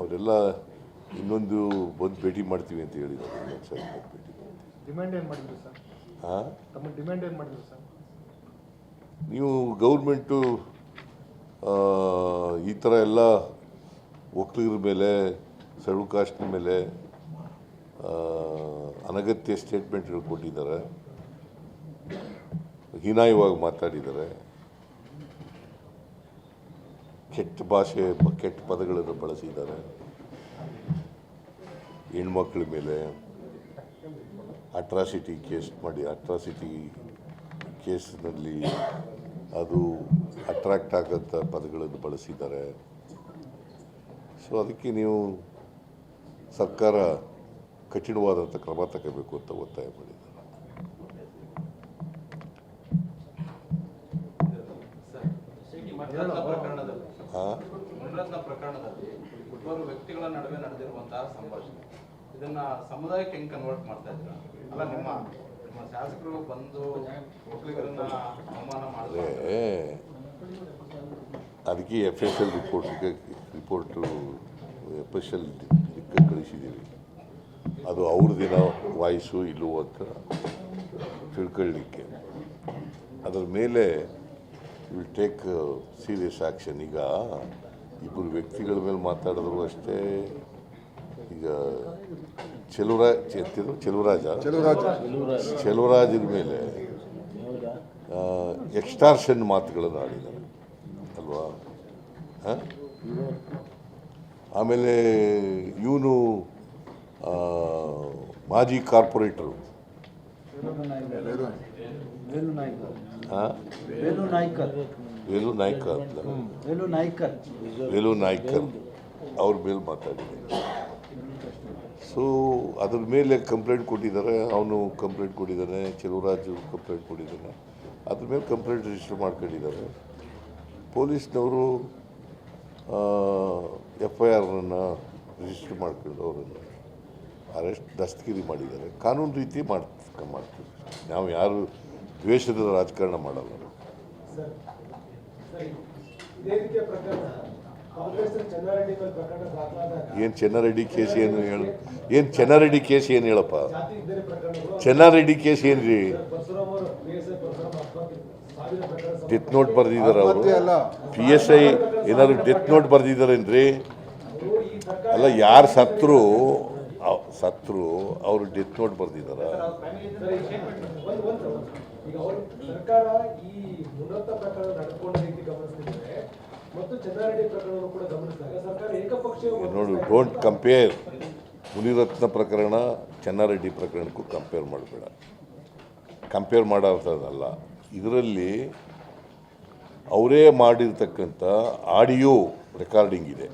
ಅವರೆಲ್ಲ ಇನ್ನೊಂದು ಬಂದು ಭೇಟಿ ಮಾಡ್ತೀವಿ ಅಂತ ಹೇಳಿದ್ರು. ಸರಿ ಭೇಟಿ ಡಿಮ್ಯಾಂಡ್ ಏನು ಮಾಡಿದ್ರು ಸರ್? ಹಾಂ? ತಮ್ಮ ಡಿಮ್ಯಾಂಡ್ ಏನು ಮಾಡಿದ್ರು ಸರ್? ನೀವು ಗೌರ್ಮೆಂಟು ಈ ಥರ ಎಲ್ಲ ಒಕ್ಕಲಿಗರ ಮೇಲೆ ಸರ್ವ್ ಕಾಸ್ಟ್ನ ಮೇಲೆ ಅನಗತ್ಯ ಸ್ಟೇಟ್ಮೆಂಟ್ಗಳು ಕೊಟ್ಟಿದ್ದಾರೆ ಹೀನಾಯವಾಗಿ ಮಾತಾಡಿದ್ದಾರೆ. ಕೆಟ್ಟ ಭಾಷೆ ಕೆಟ್ಟ ಪದಗಳನ್ನು ಬಳಸಿದ್ದಾರೆ. ಹೆಣ್ಮಕ್ಳ ಮೇಲೆ ಅಟ್ರಾಸಿಟಿ ಕೇಸ್ ಮಾಡಿ ಅಟ್ರಾಸಿಟಿ ಕೇಸ್ನಲ್ಲಿ ಅದು ಅಟ್ರಾಕ್ಟ್ ಆಗೋಂಥ ಪದಗಳನ್ನು ಬಳಸಿದ್ದಾರೆ. ಸೊ ಅದಕ್ಕೆ ನೀವು ಸರ್ಕಾರ ಕಠಿಣವಾದಂಥ ಕ್ರಮ ತಗೋಬೇಕು ಅಂತ ಒತ್ತಾಯ ಮಾಡಿದ್ದಾರೆ. ಪ್ರಕರಣದಲ್ಲಿ ಪ್ರಕರಣದಲ್ಲಿ ಇಬ್ಬರು ವ್ಯಕ್ತಿಗಳ ನಡುವೆ ನಡೆದಿರುವಂತಹ ಸಂಭಾಷಣೆ. ಇದನ್ನ ಸಮುದಾಯಕ್ಕೆ ಹೆಂಗ್ ಕನ್ವರ್ಟ್ ಮಾಡ್ತಾ ಇದ್ದೀರಾ? ಅಲ್ಲ ನಿಮ್ಮ ನಿಮ್ಮ ಶಾಸಕರು ಬಂದು ಒಕ್ಕಲಿಗರನ್ನ ಅವಮಾನ ಮಾಡಿದ್ರೆ ಅದಕ್ಕೆ F S L report report F S L ಕಳಿಸಿದ್ದೀವಿ. ಅದು ಅವ್ರದ್ದಿನ ವಾಯ್ಸು ಇಲ್ಲವೋ ಅಂತ ತಿಳ್ಕೊಳ್ಳಿಕ್ಕೆ. ಅದರ ಮೇಲೆ ವಿಲ್ ಟೇಕ್ ಸೀರಿಯಸ್ ಆ್ಯಕ್ಷನ್ ಈಗ ಇಬ್ಬರು ವ್ಯಕ್ತಿಗಳ ಮೇಲೆ ಮಾತಾಡಿದ್ರು ಅಷ್ಟೇ. ಈಗ ಚೆಲುವರಾಜ್ ಎತ್ತಿದ್ರು ಚೆಲುವರಾಜ? ಚೆಲುವರಾಜನ ಮೇಲೆ ಎಕ್ಸ್ಟಾರ್ಷನ್ ಮಾತುಗಳನ್ನು ಆಡಿದ್ದಾರೆ. ಅಲ್ವಾ? ಹಾಂ? ಆಮೇಲೆ ಇವನು ಮಾಜಿ ಕಾರ್ಪೊರೇಟರು. ವೇಲು ನಾಯ್ಕರ್ ವೇಲು ನಾಯ್ಕರ್ ಅಂತ ವೇಲು ನಾಯ್ಕರ್ ವೇಲು ನಾಯ್ಕರ್ ಅವ್ರ ಮೇಲೆ ಮಾತಾಡಿದ್ದೀನಿ. ಸೊ ಅದ್ರ ಮೇಲೆ ಕಂಪ್ಲೇಂಟ್ ಕೊಟ್ಟಿದ್ದಾರೆ ಅವನು ಕಂಪ್ಲೇಂಟ್ ಕೊಟ್ಟಿದ್ದಾನೆ ಚೆಲುವರಾಜು ಕಂಪ್ಲೇಂಟ್ ಕೊಟ್ಟಿದ್ದಾನೆ. ಅದ್ರ ಮೇಲೆ ಕಂಪ್ಲೇಂಟ್ ರಿಜಿಸ್ಟರ್ ಮಾಡ್ಕೊಂಡಿದ್ದಾರೆ. ಪೊಲೀಸ್ನವರು ಎಫ್ ಐ ಆರ್ನನ್ನು ರಿಜಿಸ್ಟರ್ ಮಾಡ್ಕೊಂಡು ಅವರನ್ನು ಅರೆಸ್ಟ್ ದಸ್ತಗಿರಿ ಮಾಡಿದ್ದಾರೆ. ಕಾನೂನು ರೀತಿ ಮಾಡ್ ಮಾಡ್ತೀವಿ. ನಾವು ಯಾರು ದ್ವೇಷದ ರಾಜಕಾರಣ ಮಾಡಲ್ಲ ಸರ್ ಇದೇ ಪ್ರಕರಣ ಕಾಂಗ್ರೆಸ್ ಚೆನ್ನಾರೆಡ್ಡಿ ಮೇಲೆ ಪ್ರಕರಣ ದಾಖಲಾದಾಗ ಏನು ಚೆನ್ನಾರೆಡ್ಡಿ ಕೇಸ್ ಏನು ಹೇಳು ಏನು ಚೆನ್ನಾರೆಡ್ಡಿ ಕೇಸ್ ಏನು ಹೇಳಪ್ಪ? ಚೆನ್ನಾರೆಡ್ಡಿ ಕೇಸ್ ಏನು ರೀ ಡೆತ್ ನೋಟ್ ಬರೆದಿದ್ದಾರೆ ಅವರು. ಪಿ ಎಸ್ ಐ ಏನಾದ್ರು ಡೆತ್ ನೋಟ್ ಬರೆದಿದ್ದಾರೇನ್ರಿ ಅಲ್ಲ ಯಾರು ಸತ್ರು? ಸತ್ರು ಅವರು ಡೆತ್ ನೋಟ್ ಬರೆದಿದ್ದಾರ ಈಗ ಅವರು ಸರ್ಕಾರ ಈ ಮುನ್ನತ್ತ ಪ್ರಕರಣ ನಡ್ಕೊಂಡ ರೀತಿ ಗಮನಿಸಿದ್ರೆ ಮತ್ತು ಚೆನ್ನಾರೆಡ್ಡಿ ಪ್ರಕರಣವನ್ನು ಕೂಡ ಗಮನಿಸಿದಾಗ ಸರ್ಕಾರ ಏಕಪಕ್ಷೀಯ ನೋಡು ಡೋಂಟ್ ಕಂಪೇರ್ ಮುನಿರತ್ನ ಪ್ರಕರಣ ಚೆನ್ನಾರೆಡ್ಡಿ ಪ್ರಕರಣಕ್ಕೂ ಕಂಪೇರ್ ಮಾಡಬೇಡ. ಕಂಪೇರ್ ಮಾಡೋದಲ್ಲ ಇದರಲ್ಲಿ ಅವರೇ ಮಾಡಿರ್ತಕ್ಕಂಥ ಆಡಿಯೋ ರೆಕಾರ್ಡಿಂಗ್ ಇದೆ.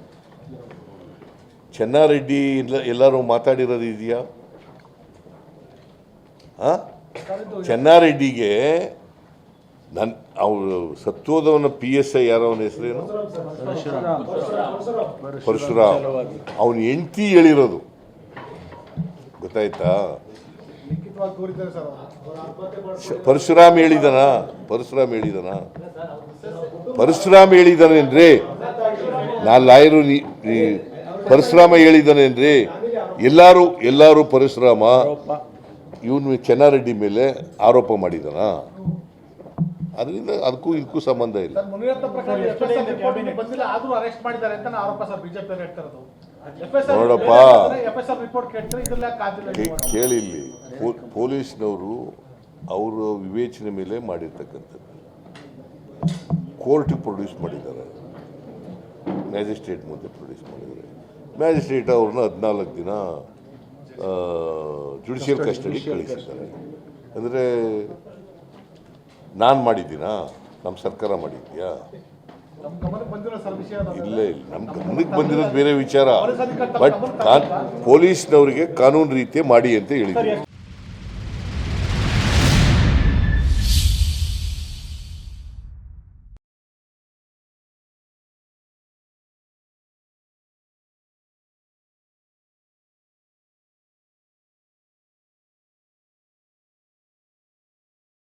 ಚೆನ್ನಾರೆಡ್ಡಿ ಎಲ್ಲ ಎಲ್ಲರೂ ಮಾತಾಡಿರೋದು ಇದೆಯಾ? ಹಾಂ? ಚೆನ್ನಾರೆಡ್ಡಿಗೆ ನನ್ನ ಅವರು ಸತ್ತೋದವನ ಪಿ ಎಸ್ ಐ ಯಾರ ಅವನ ಹೆಸರೇನು? ಪರಶುರಾಮ್. ಅವನ ಹೆಂಡತಿ ಹೇಳಿರೋದು. ಗೊತ್ತಾಯ್ತಾ? ಪರಶುರಾಮ್ ಹೇಳಿದನ? ಪರಶುರಾಮ್ ಹೇಳಿದನ? ಪರಶುರಾಮ್ ಹೇಳಿದನೇನ್ರಿ ನಾ ಲಾಯರು ಪರಶುರಾಮ ಹೇಳಿದನೇನ್ರಿ ಎಲ್ಲರೂ ಎಲ್ಲರೂ ಪರಶುರಾಮ. ಇವನು ಚೆನ್ನಾರೆಡ್ಡಿ ಮೇಲೆ ಆರೋಪ ಮಾಡಿದನ. ಅದರಿಂದ ಅದಕ್ಕೂ ಇದಕ್ಕೂ ಸಂಬಂಧ ಇಲ್ಲ. ನೋಡಪ್ಪ. ಕೇಳಿ ಇಲ್ಲಿ ಪೊಲೀಸ್ನವರು ಅವರ ವಿವೇಚನೆ ಮೇಲೆ ಮಾಡಿರ್ತಕ್ಕಂಥದ್ದು. ಕೋರ್ಟಿಗೆ ಪ್ರೊಡ್ಯೂಸ್ ಮಾಡಿದ್ದಾರೆ. ಮ್ಯಾಜಿಸ್ಟ್ರೇಟ್ ಮುಂದೆ ಪ್ರೊಡ್ಯೂಸ್ ಮಾಡಿದ್ದಾರೆ. ಮ್ಯಾಜಿಸ್ಟ್ರೇಟ್ ಅವ್ರನ್ನ ಹದಿನಾಲ್ಕು ದಿನ ಜುಡಿಷಿಯಲ್ ಕಸ್ಟಡಿ ಕಳಿಸಿದ್ದಾರೆ. ಅಂದರೆ ನಾನು ಮಾಡಿದ್ದೀನಾ? ನಮ್ಮ ಸರ್ಕಾರ ಮಾಡಿದ್ಯಾ? ಇಲ್ಲ ಇಲ್ಲ. ನಮ್ಮ ಗಮನಕ್ಕೆ ಬಂದಿರೋದು ಬೇರೆ ವಿಚಾರ. ಬಟ್ ಪೊಲೀಸ್ನವರಿಗೆ ಕಾನೂನು ರೀತಿ ಮಾಡಿ ಅಂತ ಹೇಳಿದ್ದೀವಿ.